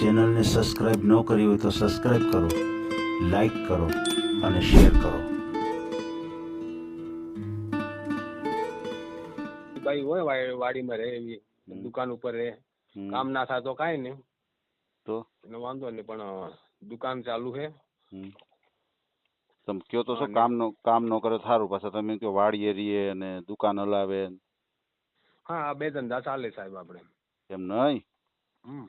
ચેનલને સબસ્ક્રાઈબ ન કરી હોય તો સબસ્ક્રાઈબ કરો લાઈક કરો અને શેર કરો. ભાઈ હોય વાડી- વાડીમાં રહે એવી દુકાન ઉપર રહે. કામ ના થાય તો કાંઈ નહીં. તો? એનો વાંધો નહીં પણ દુકાન ચાલુ છે. તમે કયો તો શું કામ નો કામ નો કરે થારું સારું પાછા તમે કયો વાડીએ રહીએ અને દુકાન હલાવે? હા બે ધંધા ચાલે સાહેબ આપણે. એમ નહીં? હમ.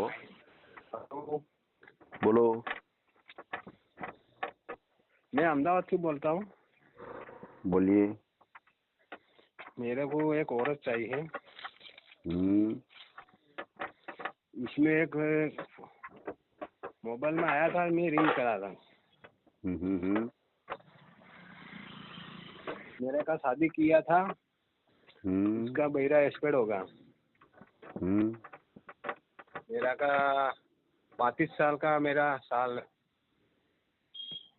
बोलो। मैं अहमदाबाद से बोलता हूँ? बोलिए। मेरे को एक औरत चाहिए। हम्म। इसमें एक मोबाइल में आया था मैं रिंग करा था हम्म हम्म, मेरे का शादी किया था उसका बहिरा एक्सपेड होगा। मेरा का पैंतीस साल का मेरा साल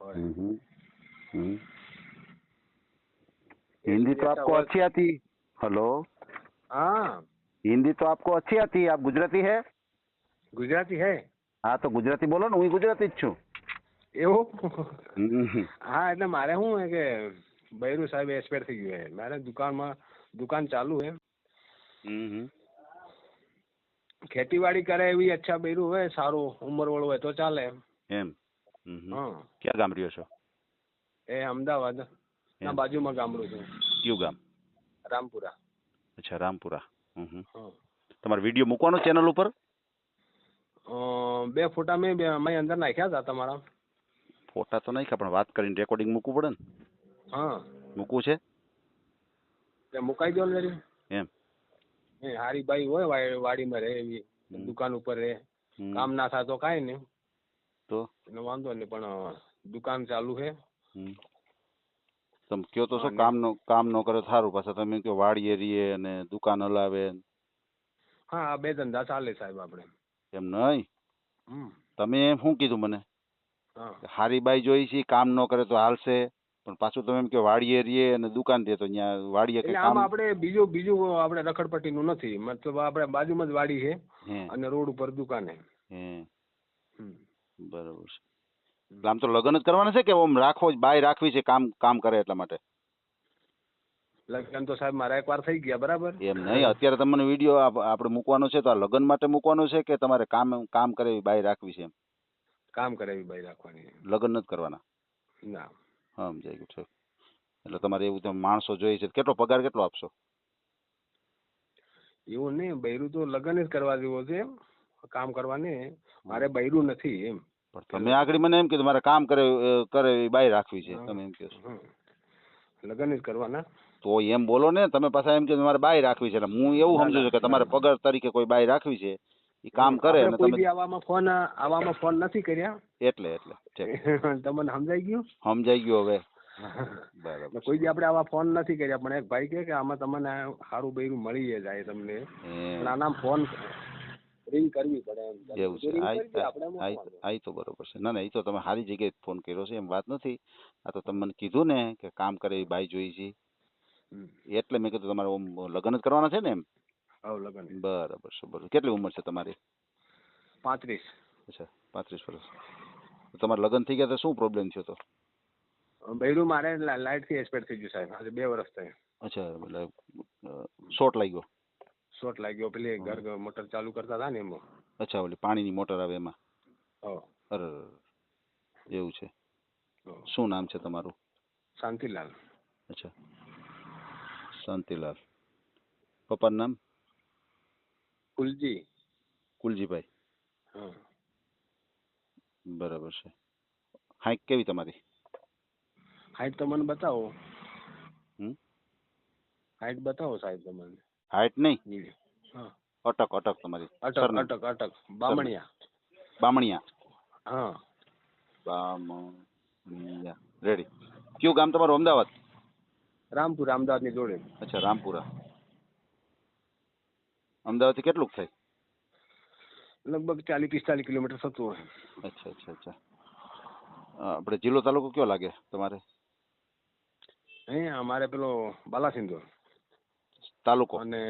और हम्म, हम्म। हिंदी तो आपको अच्छी आती हेलो हाँ हिंदी तो आपको अच्छी आती है आप गुजराती है गुजराती है હા તો ગુજરાતી બોલો ને હું ગુજરાતી જ છું એવું હમ. હા એટલે મારે શું હે કે બૈરું સાહેબ એક્સપાયર થઈ ગયું છે મારે દુકાનમાં દુકાન ચાલુ છે હમ. ખેતીવાડી કરે એવી અચ્છા બૈરું હોય સારું ઉંમરવાળું હોય તો ચાલે એમ. હમ. હા. ક્યાં ગામ રહ્યો છો? એ અમદાવાદ. ના એમ. બાજુમાં ગામડું છે. કયું ગામ? રામપુરા. અચ્છા રામપુરા. હમ. તમારે વીડિયો મૂકવાનો ચેનલ ઉપર? બે ફોટા મેં બે મેં અંદર નાખ્યા હતા તમારા. ફોટા તો નહીં પણ વાત કરીને રેકોર્ડિંગ મૂકવું પડે ને? હા. મૂકવું છે? તે મુકાઈ દો ને. એમ. એ હારી બાઈ હોય વાડી- વાડીમાં રહે એવી. દુકાન ઉપર રહે. કામ ના થાય તો કાંઈ નહીં. તો? એનો વાંધો નહીં પણ દુકાન ચાલુ છે. તમે કયો તો શું કામ નો કામ નો કરે સારું પાછા. તમે કયો વાડીએ રીએ અને દુકાન હલાવે હા આ બે ધંધા ચાલે સાહેબ આપણે. એમ નહીં? તમે એમ શું કીધું મને? હારી બાઈ જોઈ છે કામ ન કરે તો હાલશે. પણ પાછું તમે એમ કે વાડીએ રીએ અને દુકાન દે તો ત્યાં વાડીએ કઈ એટલે કામ આપણે બીજું બીજું આપણે રખડપટ્ટીનું નથી. મતલબ આપણે બાજુમાં જ વાડી છે હે. અને રોડ ઉપર દુકાન. છે હે. હમ. બરોબર છે. એટલે આમ તો લગ્ન જ કરવાના છે કે ઓમ રાખવો જ બાય રાખવી છે કામ કામ કરે એટલા માટે? લગ્ન તો સાહેબ મારા એકવાર થઈ ગયા બરાબર? એમ નહીં અત્યારે તમને વીડિયો આપણે મૂકવાનો છે તો આ લગ્ન માટે મૂકવાનો છે કે તમારે કામ કામ કરે એવી બાય રાખવી છે એમ? કામ કરે એવી બાઈ રાખવાની. લગ્ન નથી કરવાના? ના. સમજાઈ ગયું છે એટલે તમારે એવું તમે માણસો જોઈએ છે કેટલો પગાર કેટલો આપશો? એવું નહીં બૈરું તો લગ્ન જ કરવા જેવો છે કામ કરવાને. મારે બૈરું નથી એમ. પણ તમે આગળ મને એમ કીધું મારે કામ કરે કરે એ બાય રાખવી છે તમે એમ કહો. લગ્ન જ કરવાના. તો એમ બોલો ને તમે પાછા એમ કે મારે બાય રાખવી છે એટલે હું એવું સમજુ છું કે તમારે પગાર તરીકે કોઈ બાય રાખવી છે એ કામ કરે અને તમે આવામાં ફોન આવામાં ફોન નથી કર્યા. એટલે એટલે તમને સમજાઈ ગયું? સમજાઈ ગયું હવે. બરાબર કોઈ આપણે આવા ફોન નથી કર્યા પણ એક ભાઈ કે કે આમાં તમને સારું બૈરું મળી જાય તમને. પણ આના ફોન રિંગ કરવી પડે એમ. એવું છે? આ તો બરોબર છે. ના ના એ તો તમે સારી જગ્યાએ ફોન કર્યો છે એમ વાત નથી. આ તો તમે મને કીધું ને કે કામ કરે એ ભાઈ જોઈ છે. એટલે મેં કીધું તમારે લગ્ન જ કરવાના છે ને એમ? હવ લગન બરાબર છે બરાબર. કેટલી ઉંમર છે તમારી? પાંત્રીસ. અચ્છા પાંત્રીસ વર્ષ. તમારે લગ્ન થઈ ગયા તો શું પ્રોબ્લેમ થયો તો? બૈરું મારે લાઇટથી થી એક્સપાયર થઈ ગયું સાહેબ. આજે બે વર્ષ થયા. અચ્છા એટલે શોર્ટ લાગ્યો? શોર્ટ લાગ્યો. પેલી ઘર મોટર ચાલુ કરતા હતા ને એમાં. અચ્છા ઓલી પાણીની મોટર આવે એમાં? અરે એવું છે. શું નામ છે તમારું? શાંતિલાલ. અચ્છા. શાંતિલાલ. પપ્પાનું નામ? કુલજી? કુલજીભાઈ. હા. બરાબર છે. હાઈક કેવી તમારી? હાઈટ તો મને બતાવો. હમ? હાઈટ બતાવો સાહેબ તમને. હાઈટ નહીં? હા. અટક અટક તમારી. અટક અટક અટક. બામણિયા. બામણિયા. હા. બામણિયા. રેડી કયું ગામ તમારું? અમદાવાદ? રામપુર અમદાવાદની જોડે. અચ્છા રામપુરા. અમદાવાદથી કેટલુંક થાય? લગભગ ચાલીસ પિસ્તાલીસ કિલોમીટર થતું હોય. અચ્છા અચ્છા અચ્છા. આપણે જિલ્લો તાલુકો કયો લાગે તમારે? અહીંયા અમારે પેલો બાલાસિંદોર. તાલુકો? અને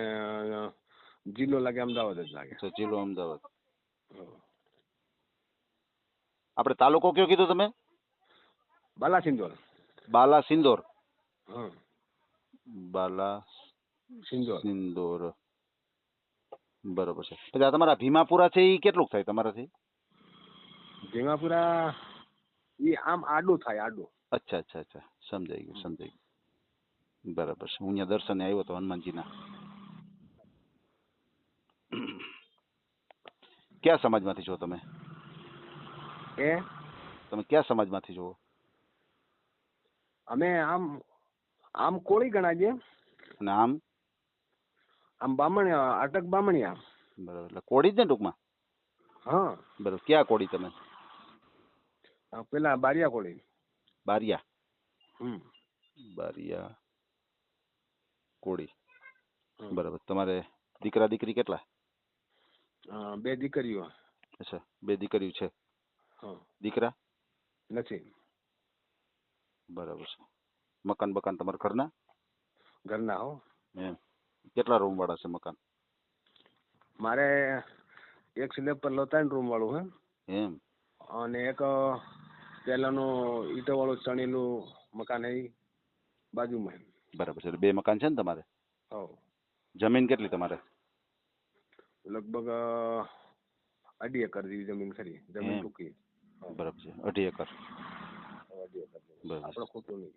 જિલ્લો લાગે અમદાવાદ જ લાગે. અચ્છા જિલ્લો અમદાવાદ. હા. આપણે તાલુકો કયો કીધું તમે? બાલાસિંદોર. બાલા સિંદોર હા. બાલા સિંદોર સિંદોર. બરોબર છે. પછી આ તમારા ભીમાપુરા છે એ કેટલું થાય તમારાથી? ભીમાપુરા એ આમ આડું થાય આડું. અચ્છા અચ્છા અચ્છા. સમજાઈ ગયું સમજાઈ ગયું. બરાબર છે. હું અહીંયા દર્શને આવ્યો હતો હનુમાનજીના. કયા સમાજમાંથી છો તમે? એ તમે કયા સમાજમાંથી છો? અમે આમ આમ કોળી ગણાજે છે. આમ? આમ બામણિયા અટક બામણિયા. બરાબર. એટલે કોળી જ ને ટૂંકમાં? હા. બરાબર. ક્યાં કોળી તમે? આ પેલા બારિયા કોળી. બારિયા? હમ. બારિયા હમ. બરાબર. તમારે દીકરા દીકરી કેટલા? બે દીકરીઓ. અચ્છા બે દીકરીઓ છે. હા. દીકરા? નથી. બરાબર છે. મકાન બકાન તમારા ઘરના? ઘરના હો. એમ. કેટલા રૂમ વાળા છે મકાન? મારે એક સ્લેબ પર લો ત્રણ રૂમ વાળું હે. એમ. અને એક પહેલાનું વાળું ચણેલું મકાન હે બાજુમાં બરાબર છે એટલે બે મકાન છે ને તમારે? હો જમીન કેટલી તમારે? લગભગ અઢી એકર જેવી જમીન ખરી જમીન. ટૂંકી. બરાબર છે અઢી એકર. અઢી એકર આપણે ખોટું નહીં.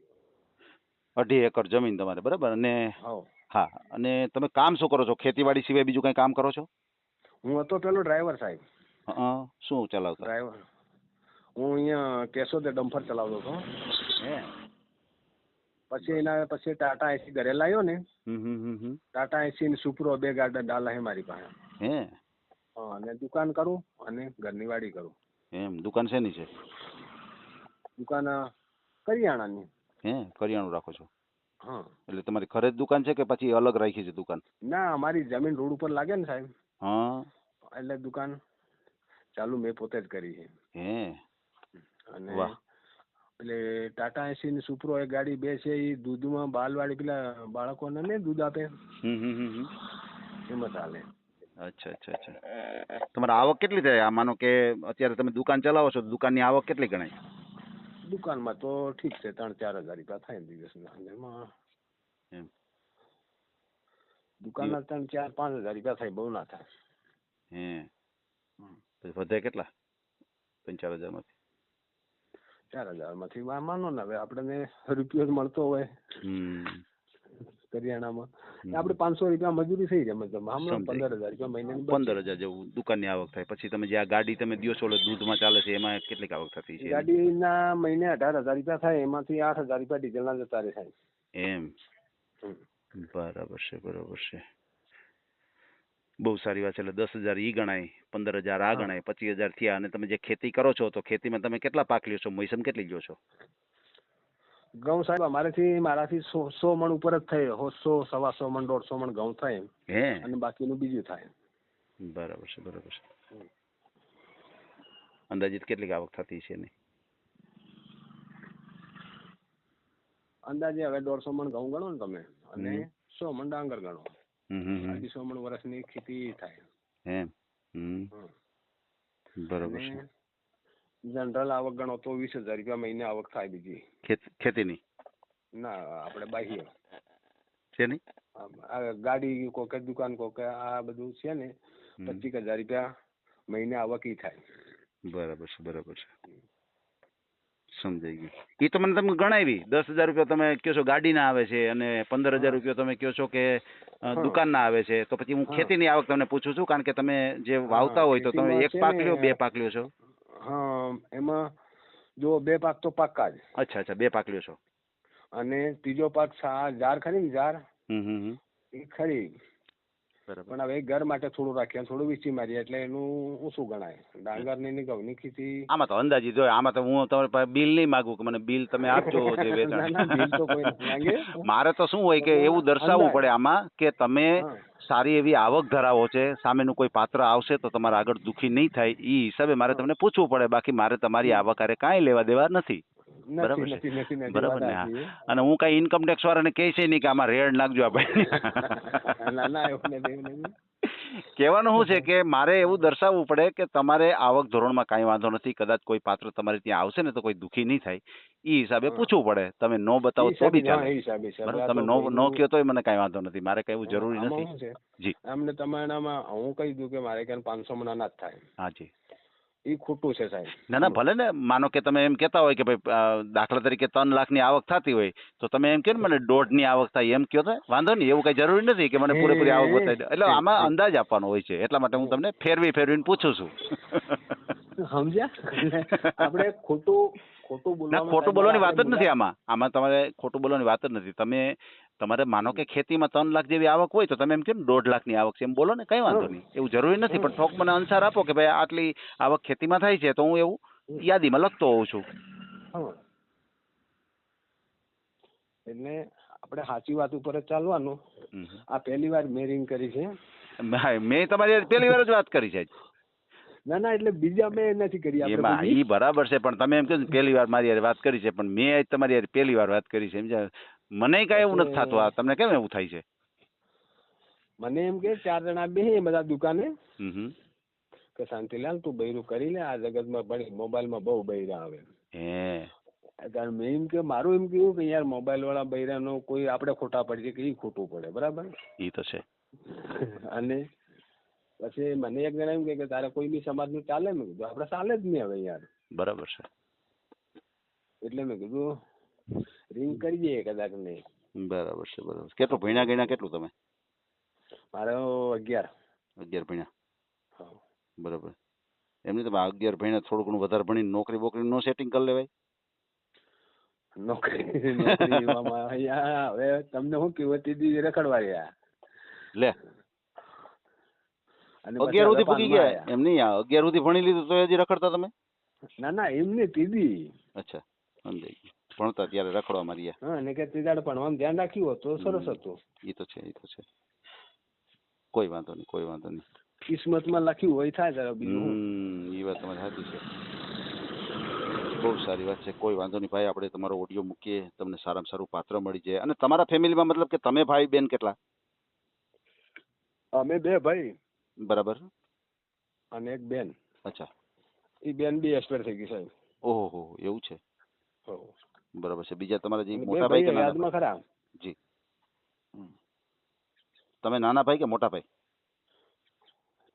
અઢી એકર જમીન તમારે બરાબર? અને હો હા અને તમે કામ શું કરો છો? ખેતીવાડી સિવાય બીજું કઈ કામ કરો છો? હું હતો પેલો ડ્રાઈવર સાહેબ. હં, શું ચલાવતા? ડ્રાઈવર. હું અહીંયા કેશોદે ડમ્ફર ચલાવતો હતો. હે? પછી એના પછી ટાટા એસી ઘરે લાવ્યો ને. ટાટા એસી ને સુપરો બે ગાડા ડાલા હે મારી પાસે. હે? હા અને દુકાન કરું અને ઘરની વાડી કરું. એમ દુકાન શેની છે? દુકાન કરિયાણાની. હે કરિયાણું રાખો છો. હા. એટલે તમારી ખરે જ દુકાન છે કે પછી અલગ રાખી છે દુકાન? ના અમારી જમીન રોડ ઉપર લાગે ને સાહેબ. હા. એટલે દુકાન ચાલુ મેં પોતે જ કરી છે. હે. અને વાહ. એટલે ટાટા એસી ની સુપરો એ ગાડી બે છે એ દૂધમાં બાલવાડી પેલા બાળકોને ને દૂધ આપે. હમ હમ હમ હમ. એમાં ચાલે. અચ્છા અચ્છા અચ્છા. તમારે આવક કેટલી થાય? આ માનો કે અત્યારે તમે દુકાન ચલાવો છો તો દુકાનની આવક કેટલી ગણાય? દુકાનમાં તો ઠીક છે ત્રણ ચાર હજાર રૂપિયા થાય દિવસના. એમાં દુકાનના ત્રણ ચાર પાંચ હજાર રૂપિયા થાય બહુ ના થાય. હે. પછી વધે કેટલા? ત્રણ ચાર હજારમાંથી? ચાર હજારમાંથી. માનો ને હવે આપણને રૂપિયો મળતો હોય. હમ. કરિયાણામાં આપણે પાંચસો રૂપિયા મજૂરી થઈ જાય મતલબ. હમણાં પંદર હજાર રૂપિયા મહિનાની પંદર હજાર જેવું દુકાનની આવક થાય. પછી તમે જે આ ગાડી તમે દિવસ ઓલો દૂધમાં ચાલે છે એમાં કેટલીક આવક થતી છે? ગાડીના મહિને અઢાર હજાર રૂપિયા થાય એમાંથી આઠ હજાર રૂપિયા ડીઝલના જતા રહે સાહેબ એમ બરાબર છે બરાબર છે. બહુ સારી વાત છે એટલે દસ હજાર ઈ ગણાય પંદર હજાર આ ગણાય પચીસ હજાર થયા અને તમે જે ખેતી કરો છો તો ખેતીમાં તમે કેટલા પાક લ્યો છો? મોસમ કેટલી લ્યો છો? ઘઉં સાહેબ અમારેથી મારાથી સો સો મણ ઉપર જ થાય. સો સવા સો મણ દોઢસો મણ ઘઉં થાય હે? અને બાકીનું બીજું થાય. બરાબર છે બરાબર છે. અંદાજિત કેટલી આવક થતી છે ને અંદાજે હવે દોઢસો મણ ઘઉં ગણો ને તમે અને સો મણ ડાંગર ગણો. હમ સો મણ વર્ષની ખેતી થાય. હમ. બરાબર છે. જનરલ આવક ગણો તો વીસ હજાર રૂપિયા મહિને આવક થાય બીજી. ખેત- ખેતીની? ના આપણે બાહ્ય. ગાડી કોકે દુકાન કોકે આ બધું છે ને. પચીસ હજાર રૂપિયા મહિને આવક ઈ થાય. બરાબર છે બરાબર છે. સમજાઈ ગયું. એ તો મને તમે ગણાવી. દસ હજાર રૂપિયા તમે કહો છો ગાડીના આવે છે અને પંદર હજાર રૂપિયા તમે કહો છો કે દુકાન ના દુકાનના આવે છે. તો પછી હું ખેતી ખેતીની આવક તમને પૂછું છું કારણ કે તમે જે વાવતા હોય તો તમે એક પાક ને- લ્યો બે પાક લ્યો છો. હા એમાં જો બે પાક તો પાક્કા જ. અચ્છા અચ્છા બે પાક લ્યો છો. અને ત્રીજો પાક ઝાર ખરી ને ઝાર હમ હમ હમ. એ ખરી. પણ હવે ઘર માટે થોડું રાખ્યા થોડું વીસી મારીએ એટલે એનું ઓછું ગણાય? ડાંગરની ઘઉંની ખેતી આમાં તો અંદાજી જો આમાં તો હું તમારે બિલ નહીં માગું કે મને બિલ તમે આપજો જે વેચાણ. મારે તો શું હોય કે એવું દર્શાવવું પડે આમાં કે તમે સારી એવી આવક ધરાવો છે સામેનું કોઈ પાત્ર આવશે તો તમારે આગળ દુખી નહીં થાય એ હિસાબે મારે તમને પૂછવું પડે બાકી મારે તમારી આવક હારે કાંઈ લેવા દેવા નથી. બરાબર છે. બરાબર ને હા. અને હું કઈ ઇન્કમ ટેક્સ વાળાને કહે છે નહીં કે આમાં રેડ નાખજો આપણે. એવું એવું કહેવાનું શું છે કે મારે એવું દર્શાવવું પડે કે તમારે આવક ધોરણમાં કાંઈ વાંધો નથી કદાચ કોઈ પાત્ર તમારે ત્યાં આવશે ને તો કોઈ દુઃખી નહીં થાય. એ હિસાબે પૂછવું પડે. તમે નો બતાવો તો બી ચાલે. બરાબર? તમે નો નો કહો તોય મને કાંઈ વાંધો નથી. મારે કહેવું જરૂરી નથી. જી. અમને તમારામાં હું કહી દઉં કે મારે ક્યાં પાંચસો ના જ થાય. હા જી. એ ખોટું છે સાહેબ. ના ના ભલે ને માનો કે તમે એમ કહેતા હોય કે ભાઈ દાખલા તરીકે ત્રણ લાખની આવક થતી હોય તો તમે એમ કહો ને મને દોઢની આવક થાય. એમ કહો તો વાંધો નહીં એવું કઈ જરૂરી નથી કે મને પૂરેપૂરી આવક બતાવી દે. એટલે આમાં અંદાજ આપવાનો હોય છે. એટલા માટે હું તમને ફેરવી ફેરવીને પૂછું છું. સમજ્યા? આપણે ખોટું ખોટું બોલવાનું ખોટું બોલવાની વાત જ નથી આમાં. આમાં તમારે ખોટું બોલવાની વાત જ નથી. તમે તમારે માનો કે ખેતીમાં ત્રણ લાખ જેવી આવક હોય તો તમે એમ કેમ દોઢ લાખની આવક છે? એમ બોલો ને કઈ વાંધો નહીં. એવું જરૂરી નથી પણ થોક મને અનુસાર આપો કે ભાઈ આટલી આવક ખેતીમાં થાય છે તો હું એવું યાદીમાં લખતો હોઉં છું. એટલે આપણે સાચી વાત ઉપર જ ચાલવાનું. આ પહેલી વાર મેં રિંગ કરી છે. મેં તમારી પહેલી વાર જ વાત કરી છે. ના ના એટલે બીજા મેં નથી કરી એમાં બધી. બરાબર છે પણ તમે એમ કહો પહેલી વાર મારી યાર વાત કરી છે પણ મેં તમારી યાર પહેલી વાર વાત કરી છે સમજ્યા? મને કાંઈ એવું નથી થતું. આ તમને કેમ એવું થાય છે? મને એમ કે ચાર જણા બે બધા દુકાને. કે શાંતિલાલ તું બૈરું કરી લે આ જગતમાં ભણી મોબાઈલમાં બહુ બૈરા આવે. હે. કારણ મેં એમ કે મારું એમ કેવું કે યાર મોબાઈલ વાળા બૈરાનો કોઈ આપણે ખોટા પડીએ કે એ ખોટું પડે બરાબર? એ તો છે. અને પછી મને એક જણા એમ કે તારે કોઈ બી સમાજનું ચાલે? મેં કીધું આપણે ચાલે જ નહીં હવે યાર. બરાબર છે. એટલે મેં કીધું રિંગ કરી દઈએ કદાચ ને. બરાબર છે બરાબર છે. કેટલું ભણ્યા ગણ્યા કેટલું તમે? મારો અગિયાર. અગિયાર ભણ્યા? હા. બરાબર. એમની તમે અગિયાર ભણ્યા થોડું ઘણું વધારે ભણીને નોકરી બોકરી નો સેટિંગ કરી લેવાય? નોકરી નોકરીમાં અહીંયા હવે તમને શું કહ્યું દીદી રખડવા રહ્યા લે. અને પછી અગિયાર સુધી હવે પૂગી પાનમાં ગયા? એમ નહીં આ અગિયાર સુધી ભણી લીધું તો હજી રખડતા તમે? ના ના એમ નહીં દીદી અચ્છા સમજાઈ ગયું. ભણતા ત્યારે રખડવા માર્યા હા અને કે તીદાડ ભણવાનું ધ્યાન રાખ્યું હોત તો સરસ હતું. એ તો છે એ તો છે. કોઈ વાંધો નહીં કોઈ વાંધો નહીં. કિસ્મતમાં લખ્યું હોય થાય તારે બીજું એ વાત તમારી સાચી છે. બહુ સારી વાત છે. કોઈ વાંધો નહીં ભાઈ આપણે તમારો ઓડિયો મૂકીએ તમને સારામાં સારું પાત્ર મળી જાય. અને તમારા ફેમિલીમાં મતલબ કે તમે ભાઈ બેન કેટલા? અમે બે ભાઈ. બરાબર. અને એક બેન. અચ્છા. એ બેન બી એક્સપાયર થઈ ગઈ સાહેબ. ઓહો એવું છે. બરાબર છે. બીજા તમારા જે મોટા ભાઈ કે નાના યાદમાં ખરા? જી. તમે નાના ભાઈ કે મોટા ભાઈ?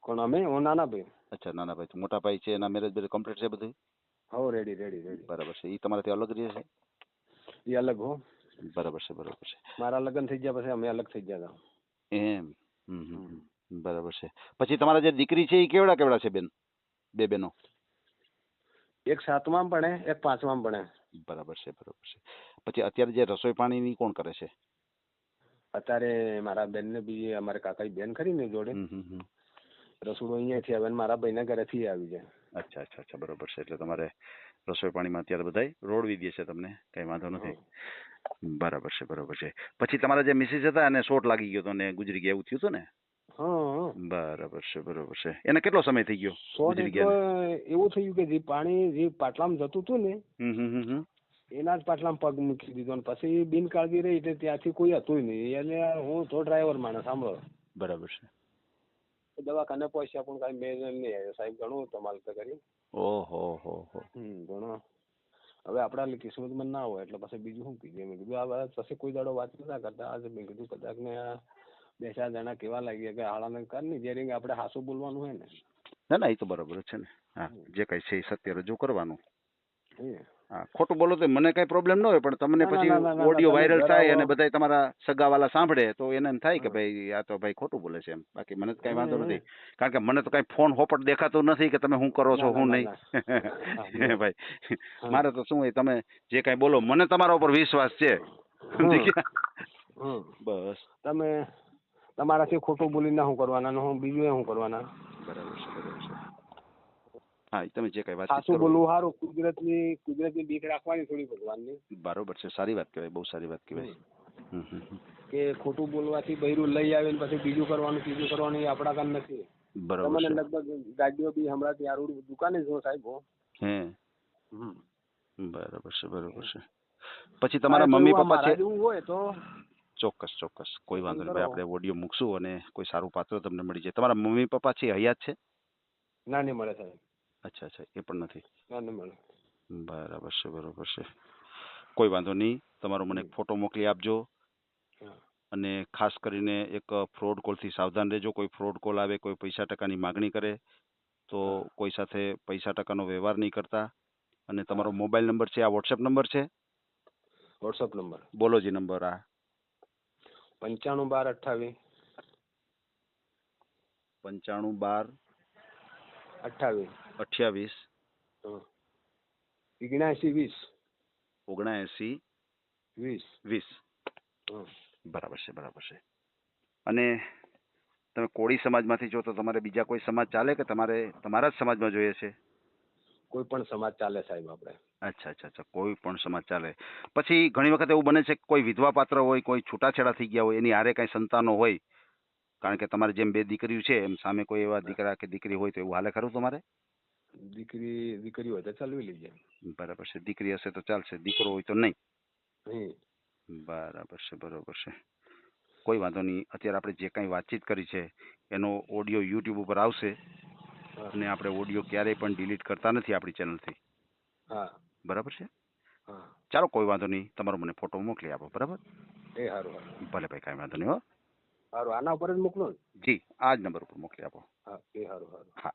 કોણ અમે? હું નાના ભાઈ. અચ્છા નાના ભાઈ. મોટા ભાઈ છે એના મેરેજ બેરેજ કમ્પ્લીટ છે બધું? હો રેડી રેડી રેડી બરાબર છે. એ તમારાથી અલગ રહે છે? એ અલગ હો. બરાબર છે બરાબર છે. મારા લગ્ન થઈ ગયા પછી અમે અલગ થઈ ગયા હતા. એમ. બરાબર છે. પછી તમારા જે દીકરી છે એ કેવડા કેવડા છે બેન? બે બેનો? એક સાતમાં ભણે એક પાંચમાં ભણે. બરાબર છે બરાબર છે. પછી અત્યારે જે રસોઈ પાણીની કોણ કરે છે? અત્યારે મારા બેન ને બી અમારે કાકાની બેન ખરી ને જોડે. થી રસોડું અહીંયાથી આવે ને મારા ભાઈના ઘરેથી આવી જાય. અચ્છા અચ્છા અચ્છા બરોબર છે. એટલે તમારે રસોઈ પાણીમાં અત્યારે બધાય રોડવી દે છે તમને? કઈ વાંધો નથી? બરાબર છે બરાબર છે. પછી તમારા જે મિસિસ હતા એને શોટ લાગી ગયો હતો ને ગુજરી ગયા એવું થયું હતું ને? બરાબર છે બરાબર છે. એને કેટલો સમય થઈ ગયો એવું થયું કે જે પાણી જે પાટલામાં જતું હતું ને. એના જ પાટલામાં પગ મૂકી દીધો ને પછી બિનકાળજી રહી એટલે ત્યાંથી કોઈ હતું નહીં. એટલે હું તો ડ્રાઈવર માણસ સાંભળો. બરાબર છે. દવાખાને પહોંચ્યા પણ કાંઈ મેળ નહીં આવ્યો. સાહેબ ઘણું તમારે તો કરી ઓહો હો હો. ઘણો. હવે આપણા કિસ્મતમાં ના હોય એટલે પછી બીજું શું કીધું? મેં કીધું આ પછી કોઈ દાડો વાત નતા કરતા. આજે મેં કીધું કદાચ ને આ બે ચાર જણા કેવા લાગ્યા કે હાળાને કર ને આપણે હાસું બોલવાનું હોય ને. ના ના એ તો બરાબર છે ને. હા જે કઈ છે એ સત્ય રજૂ કરવાનું. હા. ખોટું બોલો તો મને કઈ પ્રોબ્લેમ ન હોય પણ તમને પછી ઓડિયો વાયરલ થાય અને બધા તમારા સગાવાલા સાંભળે તો એને એમ થાય કે ભાઈ આ તો ભાઈ ખોટું બોલે છે એમ. બાકી મને તો કઈ વાંધો. નથી. કારણ કે મને તો કઈ ફોન હોપટ દેખાતો નથી કે તમે શું કરો છો હું નહીં. હે ભાઈ મારે તો શું હોય તમે જે કઈ બોલો મને તમારા ઉપર વિશ્વાસ છે. બસ. તમે તમારાથી ખોટું બોલીને શું કરવાના ને હું બીજું એ શું કરવાના. બરાબર છે બરાબર છે. હા તમે જે કઈ વાત સાસુ બોલવું સારું કુદરતની કુદરતની બીક રાખવાની થોડી ભગવાનની. બરોબર છે સારી વાત કહેવાય બહુ સારી વાત કહેવાય. હમ. હમ હમ. કે ખોટું બોલવાથી બૈરું લઈ આવે પછી બીજું કરવાનું ત્રીજું કરવાનું એ આપણા કામ નથી. બરોબર તમને લગભગ ગાડીઓ બી હમણાં ત્યાં રોડ દુકાને જ સાહેબ હો. હે. હમ. બરાબર છે બરોબર છે. પછી તમારા મમ્મી પપ્પા છે? હોય તો ચોક્કસ ચોક્કસ. કોઈ વાંધો નહીં. ભાઈ આપણે ઓડિયો મૂકશું અને કોઈ સારું પાત્ર તમને મળી જાય. તમારા મમ્મી પપ્પા છે હયાત છે? ના નહીં મળે સાહેબ. અચ્છા અચ્છા. એ પણ નથી. ના નહીં મળે. બરાબર છે બરોબર છે. કોઈ વાંધો નહીં. તમારો મને એક ફોટો મોકલી આપજો. અને ખાસ કરીને એક ફ્રોડ કોલથી સાવધાન રહેજો. કોઈ ફ્રોડ કોલ આવે કોઈ પૈસા ટકાની માગણી કરે તો કોઈ સાથે પૈસા ટકાનો વ્યવહાર નહીં કરતા. અને તમારો મોબાઈલ નંબર છે આ વોટ્સએપ નંબર છે? WhatsApp number. બોલો જી નંબર આ. પંચાણું બાર અઠ્ઠાવીસ. પંચાણું બાર અઠ્ઠાવીસ. અઠ્યાવીસ. ઓગણસી વીસ. ઓગણએંસી વીસ. વીસ. બરાબર છે બરાબર છે. અને તમે કોળી સમાજમાંથી છો તો તમારે બીજા કોઈ સમાજ ચાલે કે તમારે તમારા જ સમાજમાં જોઈએ છે? કોઈ પણ સમાજ ચાલે સાહેબ આપણે. અચ્છા અચ્છા અચ્છા કોઈ પણ સમાજ ચાલે. પછી ઘણી વખત એવું બને છે કે કોઈ વિધવા પાત્ર હોય કોઈ છૂટાછેડા થઈ ગયા હોય એની હારે કાંઈ સંતાનો હોય કારણ કે તમારે જેમ બે દીકરીઓ છે એમ સામે કોઈ એવા દીકરા કે દીકરી હોય તો એવું હાલે ખરું તમારે? દીકરી દીકરી હોય તો ચાલવી લઈએ. બરાબર છે દીકરી હશે તો ચાલશે દીકરો હોય તો નહીં. બરાબર છે બરાબર છે. કોઈ વાંધો નહીં અત્યારે આપણે જે કાંઈ વાતચીત કરી છે એનો ઓડિયો યુટ્યુબ ઉપર આવશે. અને આપણે ઓડિયો ક્યારેય પણ ડિલીટ કરતા નથી આપણી ચેનલથી હા. બરાબર છે? હા. ચાલો કોઈ વાંધો નહીં. તમારો મને ફોટો મોકલી આપો બરાબર? એ સારું સારું ભલે ભાઈ કાંઈ વાંધો નહીં હો. સારું આના ઉપર જ મોકલો જી આ જ નંબર ઉપર મોકલી આપો. હા એ સારું સારું હા.